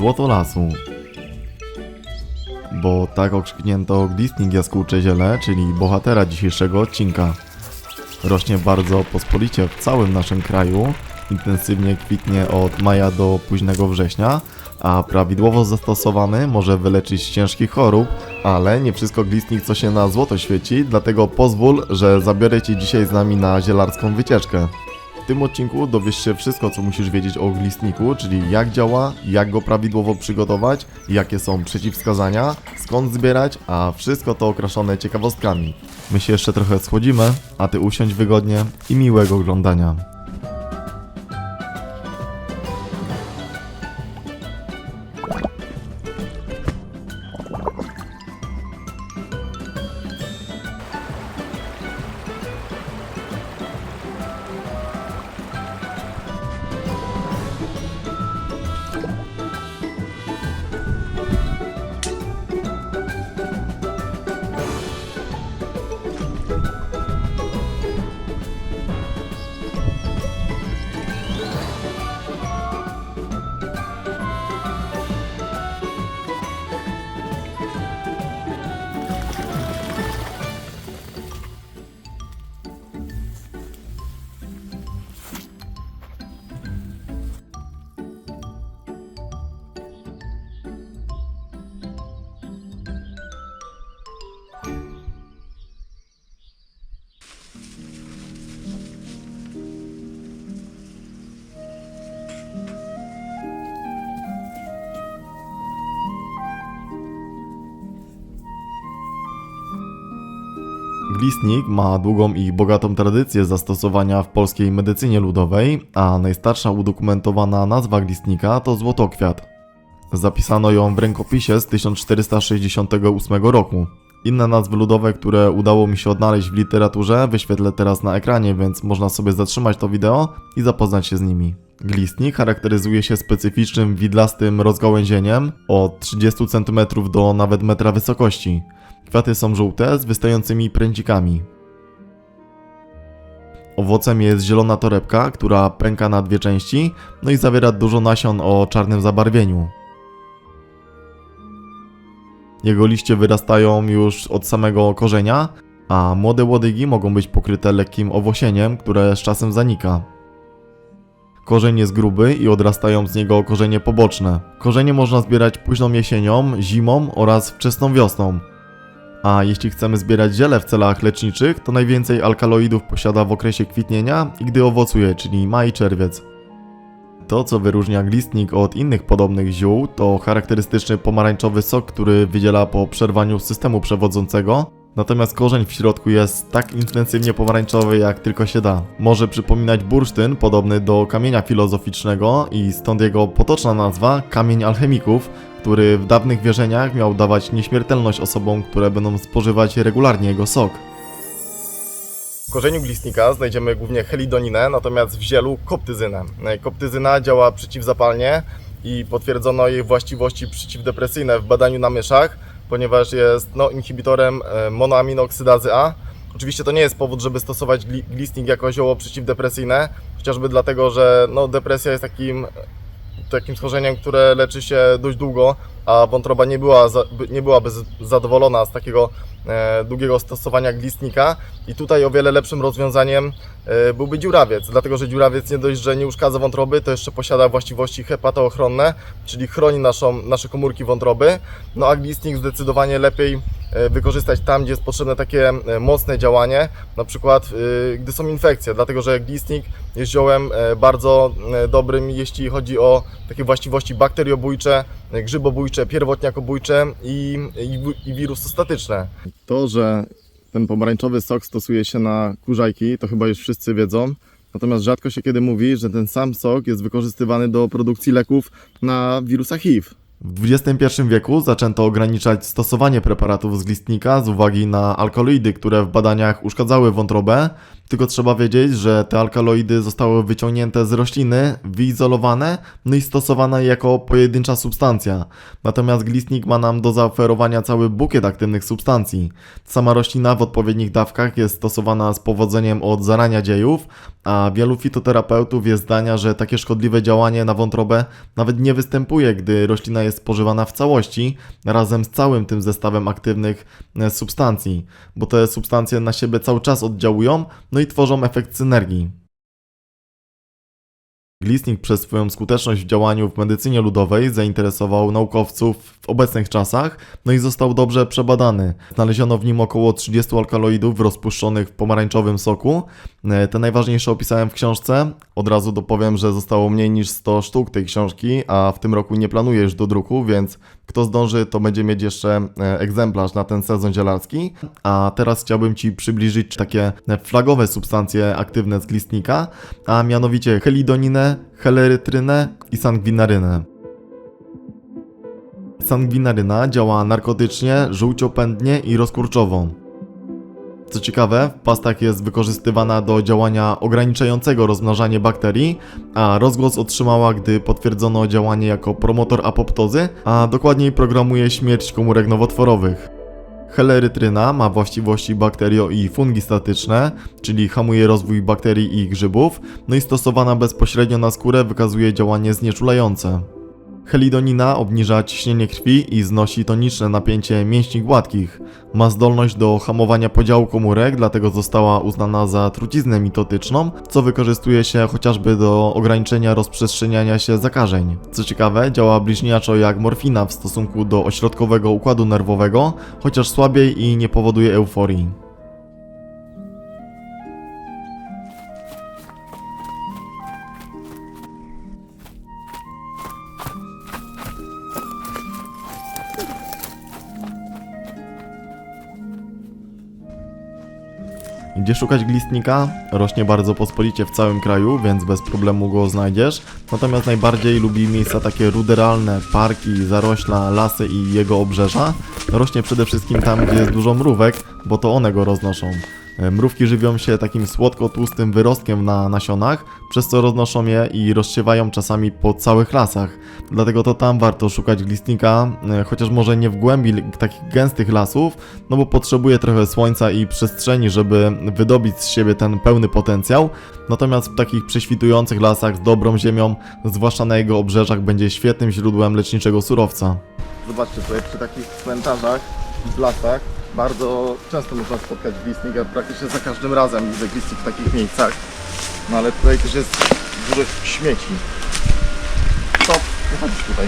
złoto lasu. Bo tak okrzyknięto glistnik jaskółcze ziele, czyli bohatera dzisiejszego odcinka. Rośnie bardzo pospolicie w całym naszym kraju, intensywnie kwitnie od maja do późnego września, a prawidłowo zastosowany może wyleczyć ciężkich chorób, ale nie wszystko glistnik co się na złoto świeci, dlatego pozwól, że zabiorę Cię dzisiaj z nami na zielarską wycieczkę. Tym odcinku dowiesz się wszystko, co musisz wiedzieć o glistniku, czyli jak działa, jak go prawidłowo przygotować, jakie są przeciwwskazania, skąd zbierać, a wszystko to okraszone ciekawostkami. My się jeszcze trochę schłodzimy, a Ty usiądź wygodnie i miłego oglądania. Glistnik ma długą i bogatą tradycję zastosowania w polskiej medycynie ludowej, a najstarsza udokumentowana nazwa glistnika to złotokwiat. Zapisano ją w rękopisie z 1468 roku. Inne nazwy ludowe, które udało mi się odnaleźć w literaturze, wyświetlę teraz na ekranie, więc można sobie zatrzymać to wideo i zapoznać się z nimi. Glistnik charakteryzuje się specyficznym widlastym rozgałęzieniem od 30 cm do nawet metra wysokości. Kwiaty są żółte z wystającymi pręcikami. Owocem jest zielona torebka, która pęka na dwie części, no i zawiera dużo nasion o czarnym zabarwieniu. Jego liście wyrastają już od samego korzenia, a młode łodygi mogą być pokryte lekkim owłosieniem, które z czasem zanika. Korzeń jest gruby i odrastają z niego korzenie poboczne. Korzenie można zbierać późną jesienią, zimą oraz wczesną wiosną. A jeśli chcemy zbierać ziele w celach leczniczych, to najwięcej alkaloidów posiada w okresie kwitnienia i gdy owocuje, czyli maj czerwiec. To, co wyróżnia glistnik od innych podobnych ziół, to charakterystyczny pomarańczowy sok, który wydziela po przerwaniu systemu przewodzącego. Natomiast korzeń w środku jest tak intensywnie pomarańczowy, jak tylko się da. Może przypominać bursztyn, podobny do kamienia filozoficznego i stąd jego potoczna nazwa kamień alchemików, który w dawnych wierzeniach miał dawać nieśmiertelność osobom, które będą spożywać regularnie jego sok. W korzeniu glistnika znajdziemy głównie helidoninę, natomiast w zielu koptyzynę. Koptyzyna działa przeciwzapalnie i potwierdzono jej właściwości przeciwdepresyjne w badaniu na myszach, ponieważ jest no, inhibitorem e, monoaminoksydazy A. Oczywiście to nie jest powód, żeby stosować gli- glistnik jako zioło przeciwdepresyjne, chociażby dlatego, że no, depresja jest takim takim schorzeniem, które leczy się dość długo, a wątroba nie, była nie byłaby zadowolona z takiego e, długiego stosowania glistnika. I tutaj o wiele lepszym rozwiązaniem e, byłby dziurawiec, dlatego że dziurawiec nie dość, że nie uszkadza wątroby, to jeszcze posiada właściwości hepatoochronne, czyli chroni naszą, nasze komórki wątroby, no a glistnik zdecydowanie lepiej wykorzystać tam, gdzie jest potrzebne takie e, mocne działanie, na przykład e, gdy są infekcje, dlatego że glistnik jest ziołem e, bardzo e, dobrym, jeśli chodzi o takie właściwości bakteriobójcze, e, grzybobójcze, pierwotniakobójcze i, i, i wirusostatyczne. To, że ten pomarańczowy sok stosuje się na kurzajki, to chyba już wszyscy wiedzą. Natomiast rzadko się kiedy mówi, że ten sam sok jest wykorzystywany do produkcji leków na wirusa HIV. W XXI wieku zaczęto ograniczać stosowanie preparatów z glistnika z uwagi na alkaloidy, które w badaniach uszkadzały wątrobę, Tylko trzeba wiedzieć, że te alkaloidy zostały wyciągnięte z rośliny, wyizolowane, no i stosowane jako pojedyncza substancja. Natomiast glistnik ma nam do zaoferowania cały bukiet aktywnych substancji. Sama roślina w odpowiednich dawkach jest stosowana z powodzeniem od zarania dziejów, a wielu fitoterapeutów jest zdania, że takie szkodliwe działanie na wątrobę nawet nie występuje, gdy roślina jest spożywana w całości, razem z całym tym zestawem aktywnych e, substancji, bo te substancje na siebie cały czas oddziałują, no i tworzą efekt synergii. Glistnik przez swoją skuteczność w działaniu w medycynie ludowej zainteresował naukowców w obecnych czasach, no i został dobrze przebadany. Znaleziono w nim około 30 alkaloidów rozpuszczonych w pomarańczowym soku. E, Te najważniejsze opisałem w książce. Od razu dopowiem, że zostało mniej niż 100 sztuk tej książki, a w tym roku nie planuję już do druku, więc kto zdąży, to będzie mieć jeszcze e, egzemplarz na ten sezon zielarski. A teraz chciałbym Ci przybliżyć takie flagowe substancje aktywne z glistnika, a mianowicie helidoninę, helerytrynę i sangwinarynę. Sangwinaryna działa narkotycznie, żółciopędnie i rozkurczowo. Co ciekawe, w pastach jest wykorzystywana do działania ograniczającego rozmnażanie bakterii, a rozgłos otrzymała, gdy potwierdzono działanie jako promotor apoptozy, a dokładniej programuje śmierć komórek nowotworowych. Helerytryna ma właściwości bakterio- i fungistatyczne, czyli hamuje rozwój bakterii i grzybów, no i stosowana bezpośrednio na skórę wykazuje działanie znieczulające. Helidonina obniża ciśnienie krwi i znosi toniczne napięcie mięśni gładkich. Ma zdolność do hamowania podziału komórek, dlatego została uznana za truciznę mitotyczną, co wykorzystuje się chociażby do ograniczenia rozprzestrzeniania się zakażeń. Co ciekawe, działa bliźniaczo jak morfina w stosunku do ośrodkowego układu nerwowego, chociaż słabiej i nie powoduje euforii. Gdzie szukać glistnika? Rośnie bardzo pospolicie w całym kraju, więc bez problemu go znajdziesz. Natomiast najbardziej lubi miejsca takie ruderalne, parki, zarośla, lasy i jego obrzeża. Rośnie przede wszystkim tam, gdzie jest dużo mrówek, bo to one go roznoszą. E, Mrówki żywią się takim słodko-tłustym wyrostkiem na nasionach, przez co roznoszą je i rozsiewają czasami po całych lasach. Dlatego to tam warto szukać glistnika, e, chociaż może nie w głębi takich gęstych lasów, no bo potrzebuje trochę słońca i przestrzeni, żeby wydobyć z siebie ten pełny potencjał. Natomiast w takich prześwitujących lasach z dobrą ziemią, zwłaszcza na jego obrzeżach, będzie świetnym źródłem leczniczego surowca. Zobaczcie sobie, przy takich cmentarzach w lasach bardzo często można spotkać glistnik, praktycznie za każdym razem widzę glistnik w takich miejscach. No ale tutaj też jest dużo śmieci. Stop, nie chodzisz tutaj.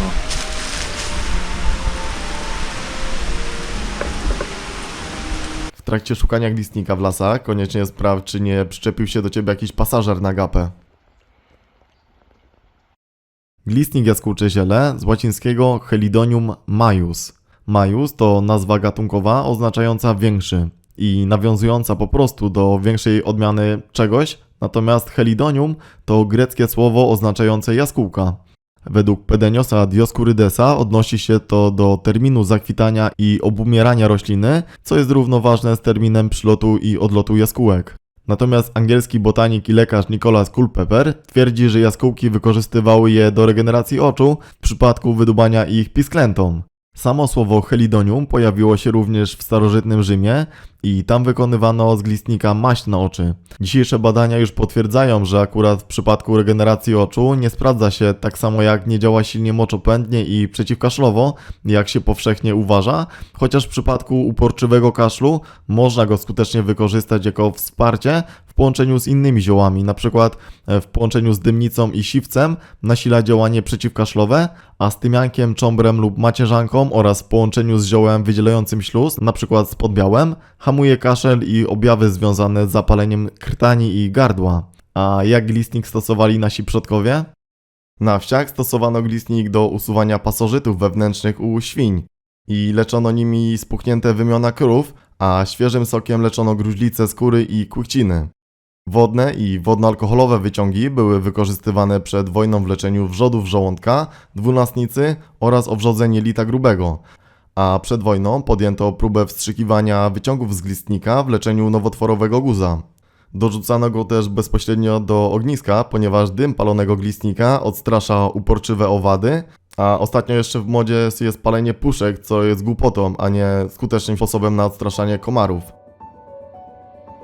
O. W trakcie szukania glistnika w lasach koniecznie sprawdź, czy nie przyczepił się do ciebie jakiś pasażer na gapę. Glistnik jaskółcze ziele z łacińskiego Helidonium majus. Majus to nazwa gatunkowa oznaczająca większy i nawiązująca po prostu do większej odmiany czegoś, natomiast Helidonium to greckie słowo oznaczające jaskółka. Według Pedeniosa Dioskurydesa odnosi się to do terminu zakwitania i obumierania rośliny, co jest równoważne z terminem przylotu i odlotu jaskółek. Natomiast angielski botanik i lekarz Nicholas Culpeper twierdzi, że jaskółki wykorzystywały je do regeneracji oczu w przypadku wydubania ich pisklętom. Samo słowo helidonium pojawiło się również w starożytnym Rzymie i tam wykonywano z glistnika maść na oczy. Dzisiejsze badania już potwierdzają, że akurat w przypadku regeneracji oczu nie sprawdza się tak samo jak nie działa silnie moczopędnie i przeciwkaszlowo, jak się powszechnie uważa, chociaż w przypadku uporczywego kaszlu można go skutecznie wykorzystać jako wsparcie połączeniu z innymi ziołami, na przykład e, w połączeniu z dymnicą i siwcem nasila działanie przeciwkaszlowe, a z tymiankiem, czombrem lub macierzanką oraz w połączeniu z ziołem wydzielającym śluz, na przykład z podbiałem, hamuje kaszel i objawy związane z zapaleniem krtani i gardła. A jak glistnik stosowali nasi przodkowie? Na wsiach stosowano glistnik do usuwania pasożytów wewnętrznych u świń i leczono nimi spuchnięte wymiona krów, a świeżym sokiem leczono gruźlice skóry i kłykciny. Wodne i wodno-alkoholowe wyciągi były wykorzystywane przed wojną w leczeniu wrzodów żołądka, dwunastnicy oraz owrzodzeń jelita grubego. a przed wojną podjęto próbę wstrzykiwania wyciągów z glistnika w leczeniu nowotworowego guza. Dorzucano go też bezpośrednio do ogniska, ponieważ dym palonego glistnika odstrasza uporczywe owady, a ostatnio jeszcze w modzie jest palenie puszek, co jest głupotą, a nie skutecznym sposobem na odstraszanie komarów.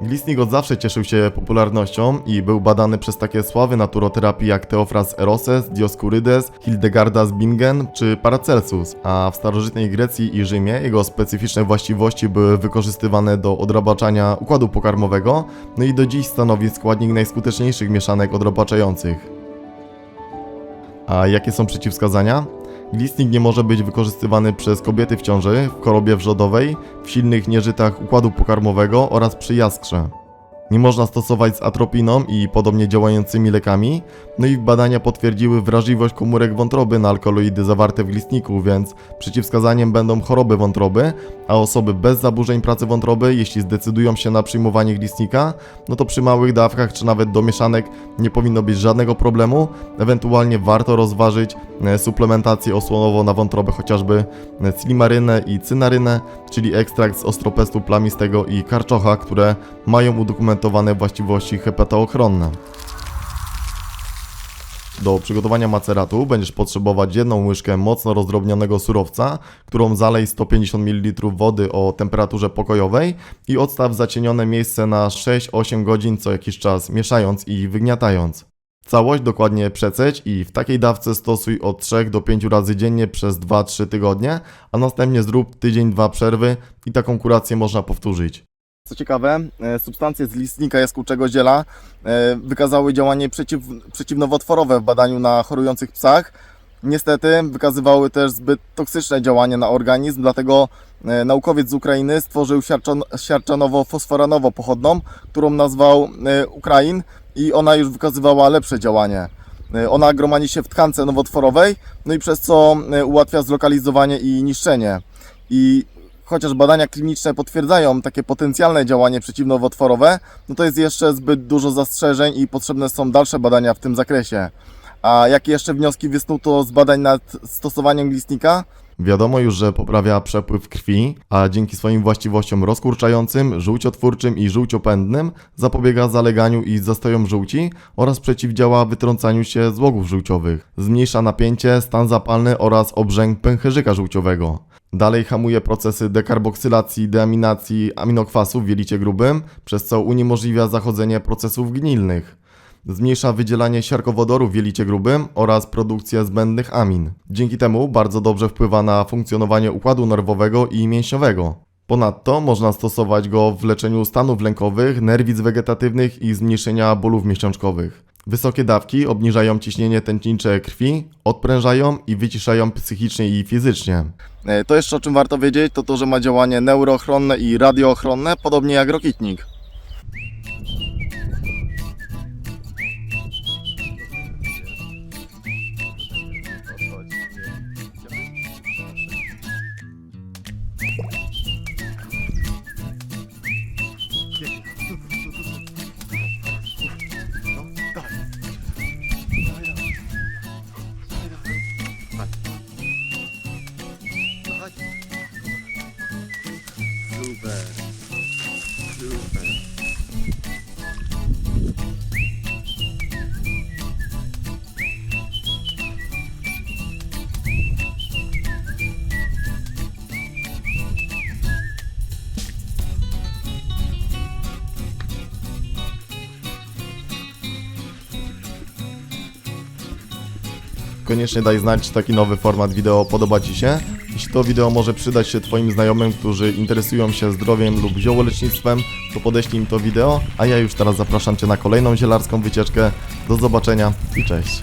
Glistnik od zawsze cieszył się popularnością i był badany przez takie sławy naturoterapii jak Teofras Eroses, Dioscurides, Hildegarda z Bingen czy Paracelsus, a w starożytnej Grecji i Rzymie jego specyficzne właściwości były wykorzystywane do odrabaczania układu pokarmowego, no i do dziś stanowi składnik najskuteczniejszych mieszanek odrabaczających. A jakie są przeciwwskazania? Glistnik nie może być wykorzystywany przez kobiety w ciąży, w chorobie wrzodowej, w silnych nieżytach układu pokarmowego oraz przy jaskrze. Nie można stosować z atropiną i podobnie działającymi lekami, no i badania potwierdziły wrażliwość komórek wątroby na alkaloidy zawarte w glistniku, więc przeciwwskazaniem będą choroby wątroby, a osoby bez zaburzeń pracy wątroby, jeśli zdecydują się na przyjmowanie glistnika, no to przy małych dawkach czy nawet do mieszanek nie powinno być żadnego problemu, ewentualnie warto rozważyć e, suplementację osłonową na wątrobę, chociażby e, slimarynę i cynarynę, czyli ekstrakt z ostropestu plamistego i karczocha, które mają właściwości hepatoochronne. Do przygotowania maceratu będziesz potrzebować jedną łyżkę mocno rozdrobnionego surowca, którą zalej 150 ml wody o temperaturze pokojowej i odstaw zacienione miejsce na 6-8 godzin co jakiś czas, mieszając i wygniatając. Całość dokładnie przeceć i w takiej dawce stosuj od 3 do 5 razy dziennie przez 2-3 tygodnie, a następnie zrób tydzień-dwa przerwy i taką kurację można powtórzyć. Co ciekawe, e, substancje z listnika jaskółczego ziela e, wykazały działanie przeciw, przeciwnowotworowe w badaniu na chorujących psach. Niestety wykazywały też zbyt toksyczne działanie na organizm, dlatego e, naukowiec z Ukrainy stworzył siarczan, siarczanowo-fosforanowo pochodną, którą nazwał Ukrain i ona już wykazywała lepsze działanie. Ona gromani się w tkance nowotworowej, no i przez co ułatwia zlokalizowanie i niszczenie. I chociaż badania kliniczne potwierdzają takie potencjalne działanie przeciwnowotworowe, no to jest jeszcze zbyt dużo zastrzeżeń i potrzebne są dalsze badania w tym zakresie. A jakie jeszcze wnioski wysnuto z badań nad stosowaniem glistnika? Wiadomo już, że poprawia przepływ krwi, a dzięki swoim właściwościom rozkurczającym, żółciotwórczym i żółciopędnym zapobiega zaleganiu i zastojom żółci oraz przeciwdziała wytrącaniu się złogów żółciowych. Zmniejsza napięcie, stan zapalny oraz obrzęk pęcherzyka żółciowego. Dalej hamuje procesy dekarboksylacji, deaminacji aminokwasów w jelicie grubym, przez co uniemożliwia zachodzenie procesów gnilnych. Zmniejsza wydzielanie siarkowodoru w jelicie grubym oraz produkcję zbędnych amin. Dzięki temu bardzo dobrze wpływa na funkcjonowanie układu nerwowego i mięśniowego. Ponadto można stosować go w leczeniu stanów lękowych, nerwic wegetatywnych i zmniejszenia bólów miesiączkowych. Wysokie dawki obniżają ciśnienie tętnicze krwi, odprężają i wyciszają psychicznie i fizycznie. E, To jeszcze o czym warto wiedzieć, to to, że ma działanie neuroochronne i radioochronne, podobnie jak rokitnik. Koniecznie daj znać, czy taki nowy format wideo podoba Ci się. Jeśli to wideo może przydać się Twoim znajomym, którzy interesują się zdrowiem lub ziołolecznictwem, to podeślij im to wideo, a ja już teraz zapraszam Cię na kolejną zielarską wycieczkę. Do zobaczenia i cześć.